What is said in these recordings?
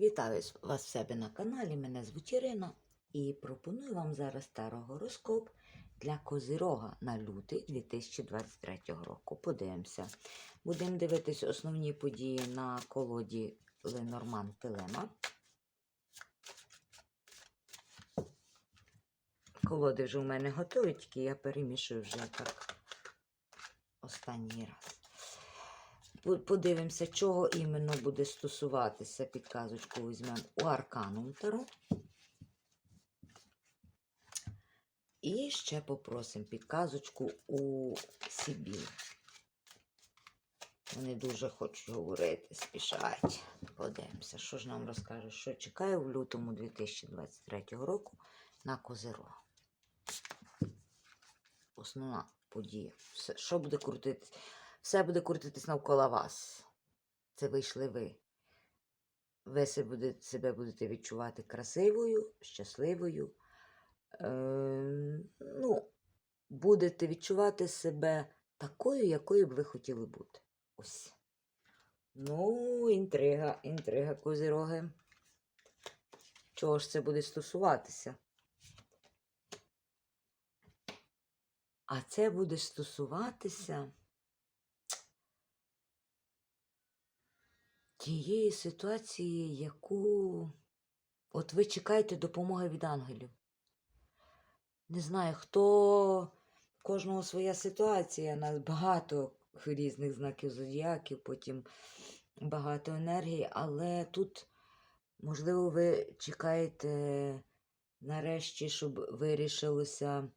Вітаю вас в себе на каналі. Мене звуть Ірина і пропоную вам зараз старогороскоп для Козирога на лютий 2023 року. Подивимося. Будемо дивитись основні події на колоді Ленорман Телема. Колоди вже у мене готові, тільки я перемішую вже так останній раз. По- Подивимося, чого іменно буде стосуватися. Підказочку візьмемо у Арканум Таро. І ще попросимо підказочку у Сібі. Вони дуже хочуть говорити, спішать. Подивимося, що ж нам розкаже, що чекає в лютому 2023 року на Козирога. Основна подія. Все, що буде крутитись? Все буде крутитись навколо вас. Це вийшли ви. Ви себе будете, відчувати красивою, щасливою. Е, ну, будете відчувати себе такою, якою б ви хотіли бути. Ось. Ну, інтрига, інтрига, козироги. Чого ж це буде стосуватися? А це буде стосуватися тієї ситуації, яку от ви чекаєте допомоги від ангелів. Не знаю, хто в кожного своя ситуація, нас багато різних знаків зодіаків, потім багато енергії, але тут, можливо, ви чекаєте нарешті, щоб вирішилося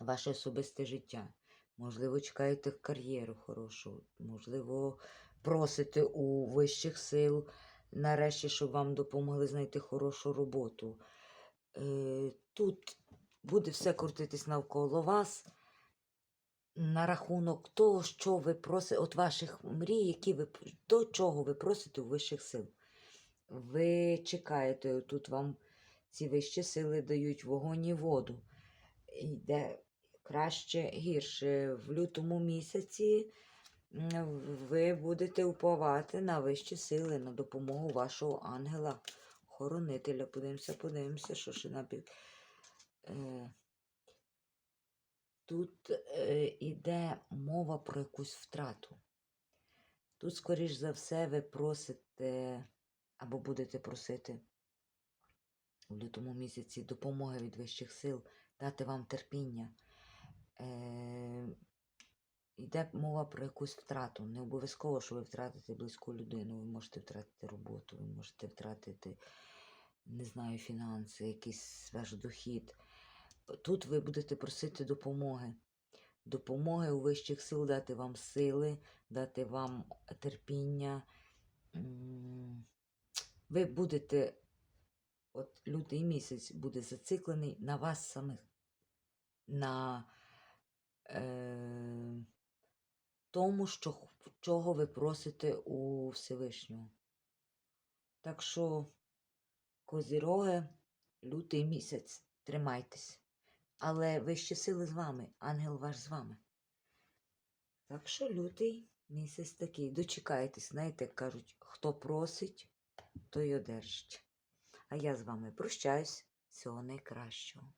ваше особисте життя. Можливо, чекаєте кар'єру хорошу, можливо, просите у вищих сил нарешті, щоб вам допомогли знайти хорошу роботу. Е, Тут буде все крутитись навколо вас на рахунок того, що ви просите, от ваших мрій, які ви до чого ви просите у вищих сил. Ви чекаєте, тут вам ці вищі сили дають вогонь і воду. Йде краще, гірше. В лютому місяці ви будете уповати на вищі сили, на допомогу вашого ангела, хоронителя. Подивимося, подивимося, що ще напід. Е, Тут е, іде мова про якусь втрату. Тут, скоріш за все, ви просите або будете просити в лютому місяці допомоги від вищих сил, дати вам терпіння. Йде мова про якусь втрату. Не обов'язково, що ви втратите близьку людину. Ви можете втратити роботу, ви можете втратити, не знаю, фінанси, якийсь ваш дохід. Тут ви будете просити допомоги. Допомоги у вищих сил дати вам сили, дати вам терпіння. Ви будете, от лютий місяць буде зациклений на вас самих, на е, тому, що, чого ви просите у Всевишнього. Так що, козіроги, лютий місяць, тримайтесь. Але вищі сили з вами, ангел ваш з вами. Так що лютий місяць такий. Дочекайтесь, знаєте, як кажуть, хто просить, той одержить. А я з вами прощаюсь. Всього найкращого.